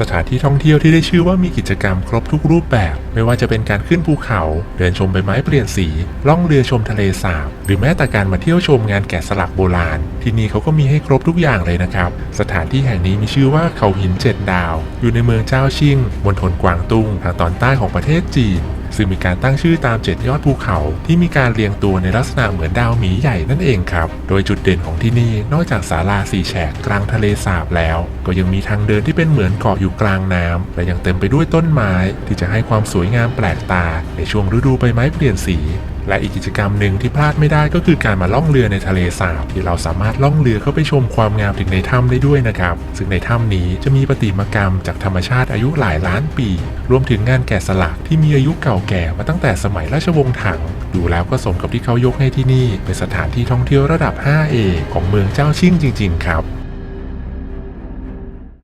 สถานที่ท่องเที่ยวที่ได้ชื่อว่ามีกิจกรรมครบทุกรูปแบบ ไม่ว่าจะเป็นการขึ้นภูเขา เดินชมใบไม้เปลี่ยนสี ล่องเรือชมทะเลสาบ หรือแม้แต่การมาเที่ยวชมงานแกะสลักโบราณ ที่นี่เขาก็มีให้ครบทุกอย่างเลยนะครับ สถานที่แห่งนี้มีชื่อว่าเขาหินเจ็ดดาว อยู่ในเมืองเจ้าชิงมณฑลกวางตุ้งทางตอนใต้ของประเทศจีน ซึ่งมีการตั้งชื่อตามเจ็ดยอดภูเขาที่มีการเรียงตัวในลักษณะเหมือนดาวหมีใหญ่นั่นเองครับ โดยจุดเด่นของที่นี่นอกจากศาลาสี่แฉกกลางทะเลสาบแล้ว ก็ยังมีทางเดินที่เป็นเหมือนเกาะอยู่กลางน้ำและยังเต็มไปด้วยต้นไม้ที่จะให้ความสวยงามแปลกตาในช่วงฤดูใบไม้เปลี่ยนสี และอีกกิจกรรมหนึ่งที่พลาดไม่ได้ก็คือการมาล่องเรือในทะเลสาบที่เราสามารถล่องเรือเข้าไปชมความงามถึงในถ้ำได้ด้วยนะครับ ซึ่งในถ้ำนี้จะมีประติมากรรมจากธรรมชาติอายุหลายล้านปี รวมถึงงานแกะสลักที่มีอายุเก่าแก่มาตั้งแต่สมัยราชวงศ์ถัง ดูแล้วก็สมกับที่เขายกให้ที่นี่ เป็นสถานที่ท่องเที่ยวระดับ 5A ของเมืองเจ้าชิ่งจริง ๆ ครับ